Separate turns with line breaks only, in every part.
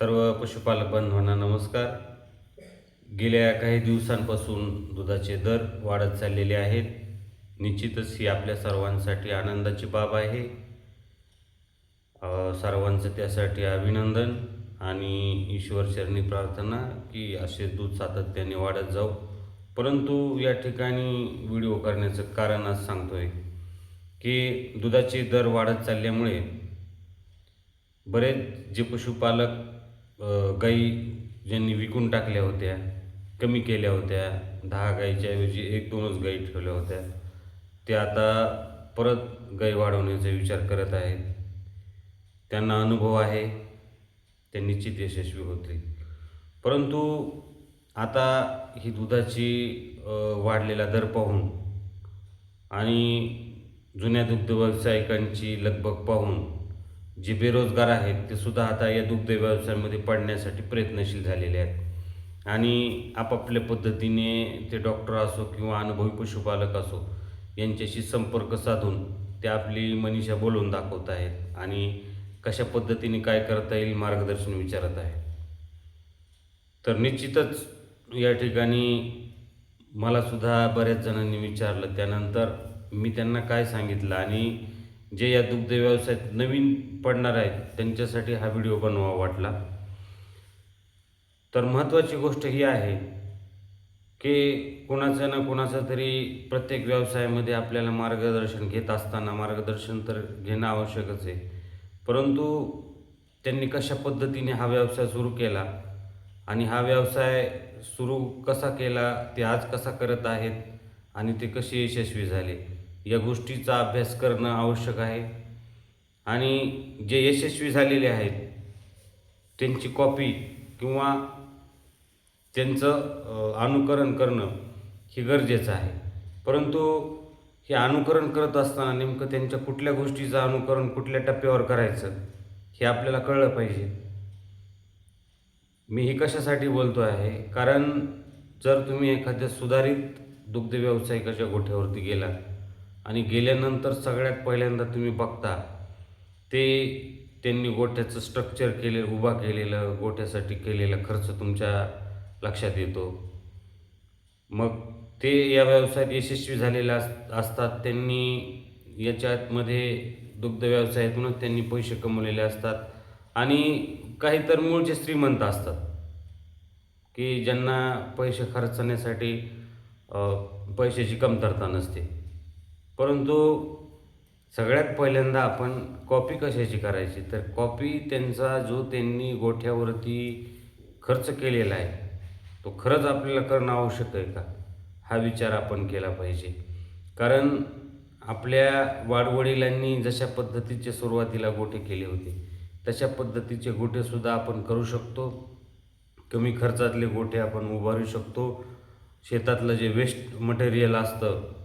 सर्व पशुपालक बांधवांना नमस्कार. गेल्या काही दिवसांपासून दुधाचे दर वाढत चाललेले आहेत. निश्चितच ही आपल्या सर्वांसाठी आनंदाची बाब आहे. सर्वांचं त्यासाठी अभिनंदन आणि ईश्वर चरणी प्रार्थना की असे दूध सातत्याने वाढत जाऊ परंतु या ठिकाणी व्हिडिओ करण्याचं कारण आज सांगतोय की दुधाचे दर वाढत चालल्यामुळे बरेच जे पशुपालक गाई ज्यांनी विकून टाकल्या होत्या कमी केल्या होत्या दहा गाईच्या ऐवजी एक दोनच गाई ठेवल्या होत्या ते आता परत गाई वाढवण्याचा विचार करत आहेत. त्यांना अनुभव आहे ते निश्चित यशस्वी होतील. परंतु आता ही दुधाची वाढलेला दर पाहून आणि जुन्या दुग्ध व्यावसायिकांची लगबग पाहून जे बेरोजगार आहेत ते सुद्धा आता या दुग्ध व्यवसायामध्ये पडण्यासाठी प्रयत्नशील झालेले आहेत. आणि आपापल्या पद्धतीने ते डॉक्टर असो किंवा अनुभवी पशुपालक असो यांच्याशी संपर्क साधून ते आपली मनीषा बोलवून दाखवत आहेत आणि कशा पद्धतीने काय करता येईल मार्गदर्शन विचारत आहे तर निश्चितच या ठिकाणी मला सुद्धा बऱ्याच जणांनी विचारलं त्यानंतर मी त्यांना काय सांगितलं आणि जे या दुग्ध व्यवसायात नवीन पडणार आहेत त्यांच्यासाठी हा व्हिडिओ बनवा वाटला. तर महत्त्वाची गोष्ट ही आहे की कुणाचं ना कुणाचं तरी प्रत्येक व्यवसायामध्ये आपल्याला मार्गदर्शन घेत असताना मार्गदर्शन तर घेणं आवश्यकच आहे. परंतु त्यांनी कशा पद्धतीने हा व्यवसाय सुरू केला आणि हा व्यवसाय सुरू कसा केला ते आज कसा करत आहेत आणि ते कसे यशस्वी झाले? या गोष्टीचा अभ्यास करणं आवश्यक आहे. आणि जे यशस्वी झालेले आहेत त्यांची कॉपी किंवा त्यांचं अनुकरण करणं हे गरजेचं आहे. परंतु हे अनुकरण करत असताना नेमकं त्यांच्या कुठल्या गोष्टीचं अनुकरण कुठल्या टप्प्यावर करायचं हे आपल्याला कळलं पाहिजे. मी हे कशासाठी बोलतो आहे? कारण जर तुम्ही एखाद्या सुधारित दुग्ध व्यावसायिकाच्या गोठ्यावरती गेला आणि गेल्यानंतर सगळ्यात पहिल्यांदा तुम्ही बघता ते त्यांनी गोठ्याचं स्ट्रक्चर केले उभा केलेलं गोठ्यासाठी केलेला खर्च तुमच्या लक्षात येतो. मग ते या व्यवसायात यशस्वी झालेले अस असतात त्यांनी याच्यामध्ये दुग्ध व्यवसायातूनच त्यांनी पैसे कमवलेले असतात आणि काही तर मूळचे श्रीमंत असतात की ज्यांना पैसे खर्चण्यासाठी पैशाची कमतरता नसते. परंतु सगळ्यात पहिल्यांदा आपण कॉपी कशाची करायची? तर कॉपी त्यांचा जो त्यांनी गोठ्यावरती खर्च केलेला आहे तो खरंच आपल्याला करणं आवश्यक आहे का? हा विचार आपण केला पाहिजे. कारण आपल्या वाडवडिलांनी जशा पद्धतीचे सुरुवातीला गोठे केले होते तशा पद्धतीचे गोठेसुद्धा आपण करू शकतो. कमी खर्चातले गोठे आपण उभारू शकतो. शेतातलं जे वेस्ट मटेरियल असतं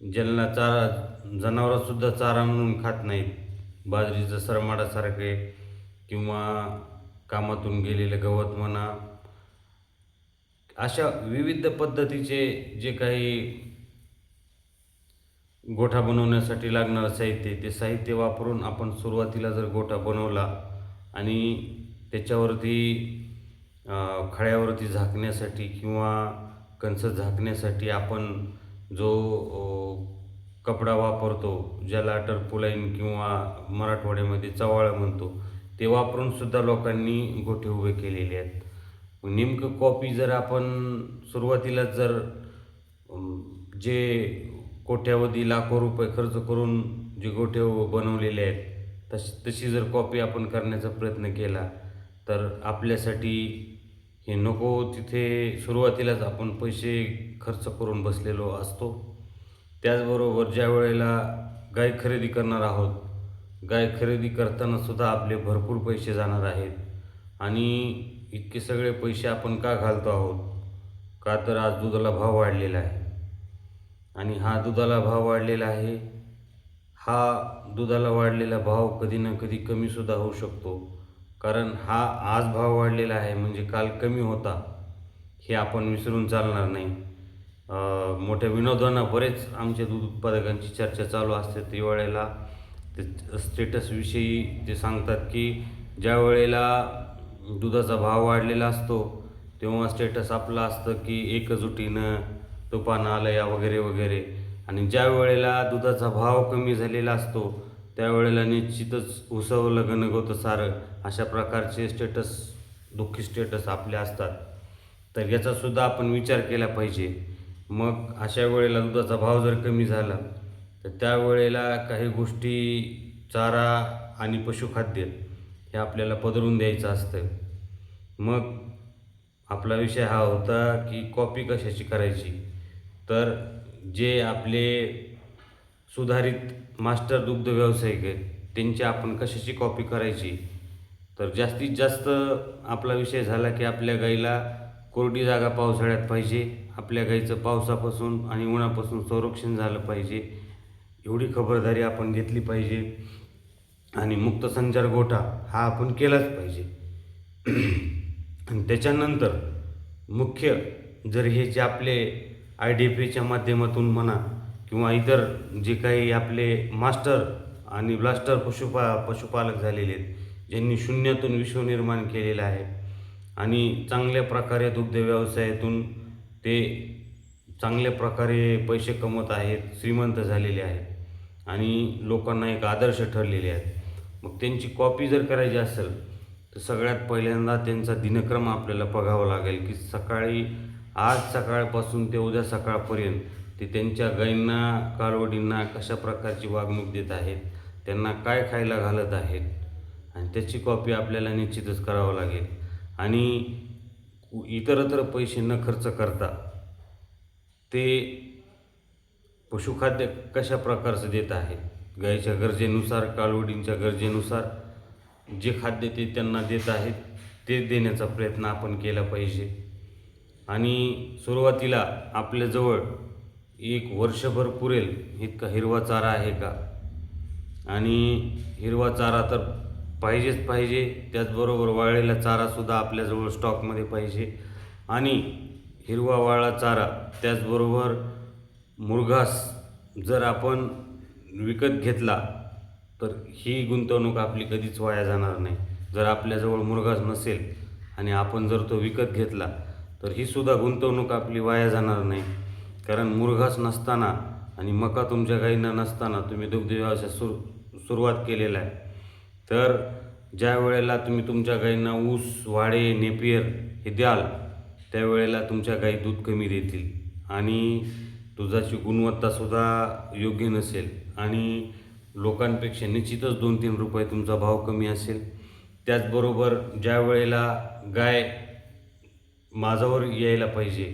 ज्यांना चारा जनावरंसुद्धा चारा म्हणून खात नाहीत. बाजरीचं सरमाडासारखे किंवा कामातून गेलेलं गवत म्हणा. अशा विविध पद्धतीचे जे काही गोठा बनवण्यासाठी लागणारं साहित्य ते साहित्य वापरून आपण सुरुवातीला जर गोठा बनवला आणि त्याच्यावरती खळ्यावरती झाकण्यासाठी किंवा कंस झाकण्यासाठी आपण जो कपडा वापरतो ज्याला टर्पुलाईन किंवा मराठवाड्यामध्ये चवाळं म्हणतो ते वापरून सुद्धा लोकांनी गोठे उभे केलेले आहेत. नेमकं कॉपी जर आपण सुरुवातीलाच जर जे कोट्यावधी लाखो रुपये खर्च करून जे गोठे बनवलेले आहेत तश तशी जर कॉपी आपण करण्याचा प्रयत्न केला तर आपल्यासाठी हे नको तिथे सुरुवातीलाच आपण पैसे खर्च करून बसलेलो असतो. त्याचबरोबर ज्या वेळेला गाय खरेदी करणार आहोत गाय खरेदी करतानासुद्धा आपले भरपूर पैसे जाणार आहेत. आणि इतके सगळे पैसे आपण का घालतो आहोत? का तर आज दुधाला भाव वाढलेला आहे. आणि हा दुधाला भाव वाढलेला आहे हा दुधाला वाढलेला भाव कधी ना कधी कमीसुद्धा होऊ शकतो. कारण हा आज भाव वाढलेला आहे म्हणजे काल कमी होता हे आपण विसरून चालणार नाही. मोठ्या विनोदांना बरेच आमच्या दूध उत्पादकांची चर्चा चालू असते. त्यावेळेला ते स्टेटसविषयी ते सांगतात की ज्या वेळेला दुधाचा भाव वाढलेला असतो तेव्हा स्टेटस आपलं असतं की एकजुटीनं तुपानं आलं या वगैरे वगैरे. आणि ज्या वेळेला दुधाचा भाव कमी झालेला असतो त्यावेळेला निश्चितच उसवलं गणगवतं सारं अशा प्रकारचे स्टेटस दुःखी स्टेटस आपले असतात. तर याचासुद्धा आपण विचार केला पाहिजे. मग अशा वेळेला दुधाचा भाव जर कमी झाला तर त्यावेळेला काही गोष्टी चारा आणि पशुखाद्य हे आपल्याला पदरून द्यायचं असतं. मग आपला विषय हा होता की कॉपी कशाची करायची? तर जे आपले सुधारित मास्टर दुग्ध व्यावसायिक आहेत त्यांची आपण कशाची कॉपी करायची? तर जास्तीत जास्त आपला विषय झाला की आपल्या गाईला कोरडी जागा पावसाळ्यात पाहिजे आपल्या गाईचं पावसापासून आणि उन्हापासून संरक्षण झालं पाहिजे. एवढी खबरदारी आपण घेतली पाहिजे. आणि मुक्त संचार गोठा हा आपण केलाच पाहिजे. आणि त्याच्यानंतर मुख्य जर हे जे आपले आय डी एफ एच्या माध्यमातून म्हणा किंवा इतर जे काही आपले मास्टर आणि ब्लास्टर पशुपा पशुपालक झालेले आहेत ज्यांनी शून्यातून विश्व निर्माण केलेलं आहे आणि चांगल्या प्रकारे दुग्ध व्यवसायातून ते चांगल्या प्रकारे पैसे कमवत आहेत श्रीमंत झालेले आहेत आणि लोकांना एक आदर्श ठरलेले आहेत. मग त्यांची कॉपी जर करायची असेल तर सगळ्यात पहिल्यांदा त्यांचा दिनक्रम आपल्याला बघावा लागेल की सकाळी आज सकाळपासून ते उद्या सकाळपर्यंत ते त्यांच्या गायींना कालवडींना कशा प्रकारची वागणूक देत आहेत त्यांना काय खायला घालत आहेत आणि त्याची कॉपी आपल्याला निश्चितच करावं लागेल. आणि इतरत्र पैसे न खर्च करता ते पशुखाद्य कशा प्रकारचं देत आहे? गाईच्या गरजेनुसार काळवडींच्या गरजेनुसार जे खाद्य ते त्यांना देत आहेत ते देण्याचा प्रयत्न आपण केला पाहिजे. आणि सुरुवातीला आपल्याजवळ एक वर्षभर पुरेल इतका हिरवा चारा आहे का? आणि हिरवा चारा तर पाहिजेच पाहिजे. त्याचबरोबर वाळलेला चारासुद्धा आपल्याजवळ स्टॉकमध्ये पाहिजे. आणि हिरवा वाळला चारा त्याचबरोबर मुरघास जर आपण विकत घेतला तर ही गुंतवणूक आपली कधीच वाया जाणार नाही. जर आपल्याजवळ मुरघास नसेल आणि आपण जर तो विकत घेतला तर ही सुद्धा गुंतवणूक आपली वाया जाणार नाही. कारण मुरघास नसताना आणि मका तुमच्या गाईंना नसताना तुम्ही दुग्ध व्यवसाय सुरू सुरुवात केलेला आहे. तर ज्या वेळेला तुम्ही तुमच्या गाईंना ऊस वाडे नेपियर हे द्याल त्यावेळेला तुमच्या गाई दूध कमी देतील. आणि दुधाची गुणवत्तासुद्धा योग्य नसेल आणि लोकांपेक्षा निश्चितच दोन तीन रुपये तुमचा भाव कमी असेल. त्याचबरोबर ज्या वेळेला गाय माझावर यायला पाहिजे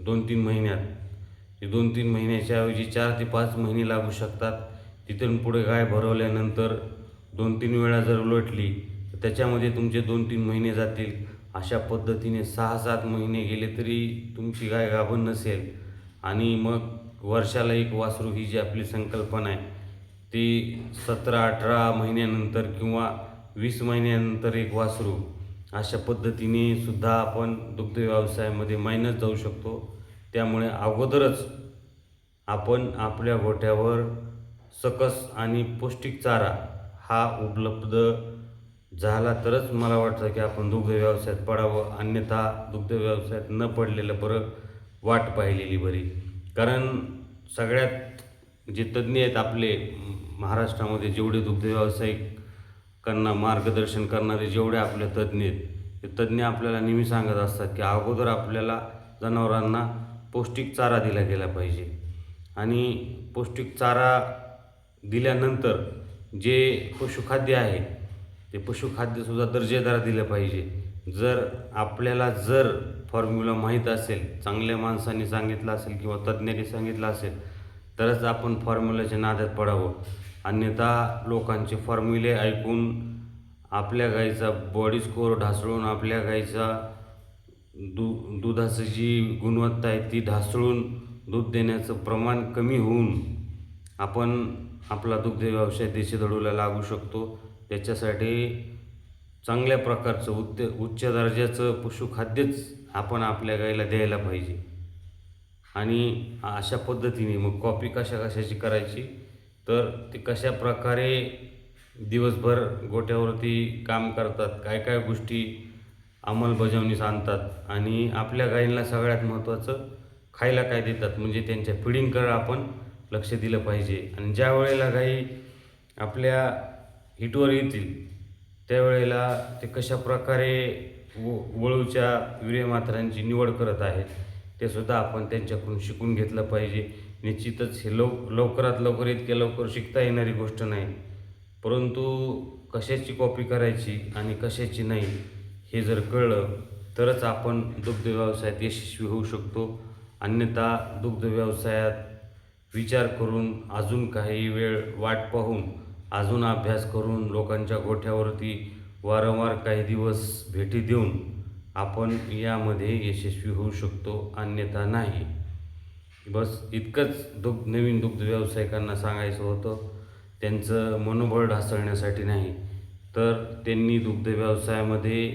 दोन तीन महिन्यात दोन तीन महिन्याच्या ऐवजी चार ते पाच महिने लागू शकतात. तिथून पुढे गाय भरवल्यानंतर दोन तीन वेळा जर उलटली तर त्याच्यामध्ये तुमचे दोन तीन महिने जातील. अशा पद्धतीने सहा सात महिने गेले तरी तुमची गाय गाभण नसेल. आणि मग वर्षाला एक वासरू ही जी आपली संकल्पना आहे ती सतरा अठरा महिन्यानंतर किंवा वीस महिन्यानंतर एक वासरू अशा पद्धतीने सुद्धा आपण दुग्ध व्यवसायामध्ये मायनस जाऊ शकतो. त्यामुळे अगोदरच आपण आपल्या गोठ्यावर सकस आणि पौष्टिक चारा हा उपलब्ध झाला तरच मला वाटतं की आपण दुग्ध व्यवसायात पडावं अन्यथा दुग्ध व्यवसायात न पडलेलं बरं वाट पाहिलेली बरी. कारण सगळ्यात जे तज्ज्ञ आहेत आपले महाराष्ट्रामध्ये जेवढे दुग्ध व्यावसायिकांना मार्गदर्शन करणारे जेवढे आपले तज्ज्ञ आहेत ते तज्ज्ञ आपल्याला नेहमी सांगत असतात की अगोदर आपल्याला जनावरांना पौष्टिक चारा दिला गेला पाहिजे. आणि पौष्टिक चारा दिल्यानंतर जे पशुखाद्य आहे ते पशुखाद्यसुद्धा दर्जेदार दिलं पाहिजे. जर आपल्याला जर फॉर्म्युला माहीत असेल चांगल्या माणसांनी सांगितलं असेल किंवा तज्ज्ञांनी सांगितलं असेल तरच आपण फॉर्म्युल्याच्या नादात पडावं. अन्यथा लोकांचे फॉर्म्युले ऐकून आपल्या गाईचा बॉडी स्कोअर ढासळून आपल्या गाईचा दु दुधाची जी गुणवत्ता आहे ती ढासळून दूध देण्याचं प्रमाण कमी होऊन आपण आपला दुग्ध व्यवसाय देशधडूला लागू शकतो. त्याच्यासाठी चांगल्या प्रकारचं उच्च उच्च दर्जाचं पशुखाद्यच आपण आपल्या गाईला द्यायला पाहिजे. आणि अशा पद्धतीने मग कॉपी कशा कशाची करायची? तर ते कशा प्रकारे दिवसभर गोठ्यावरती काम करतात काय काय गोष्टी अंमलबजावणीस आणतात आणि आपल्या गायींना सगळ्यात महत्त्वाचं खायला काय देतात? म्हणजे त्यांच्या फिडिंगकडं आपण. लक्ष दिलं पाहिजे. आणि ज्या वेळेला गायी आपल्या हिटवर येतील त्यावेळेला ते कशा प्रकारे व वळूच्या वीर्यमात्रांची निवड करत आहेत ते सुद्धा आपण त्यांच्याकडून शिकून घेतलं पाहिजे. निश्चितच हे लव लवकरात लवकर इतक्या लवकर शिकता येणारी गोष्ट नाही. परंतु कशाची कॉपी करायची आणि कशाची नाही हे जर कळलं तरच आपण दुग्ध व्यवसायात यशस्वी होऊ शकतो. अन्यथा दुग्ध व्यवसायात विचार करून अजून काही वेळ वाट पाहून अजून अभ्यास करून लोकांच्या गोठ्यावरती वारंवार काही दिवस भेटी देऊन आपण यामध्ये यशस्वी होऊ शकतो अन्यथा नाही. बस इतकंच दुग्ध नवीन दुग्ध व्यावसायिकांना सांगायचं होतं. त्यांचं मनोबळ ढासळण्यासाठी नाही तर त्यांनी दुग्ध व्यवसायामध्ये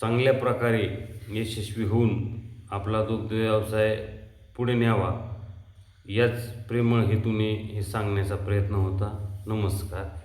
चांगल्या प्रकारे यशस्वी होऊन आपला दुग्ध व्यवसाय पुढे न्यावा. याच प्रेमळ हेतूने हे सांगण्याचा प्रयत्न होता. नमस्कार.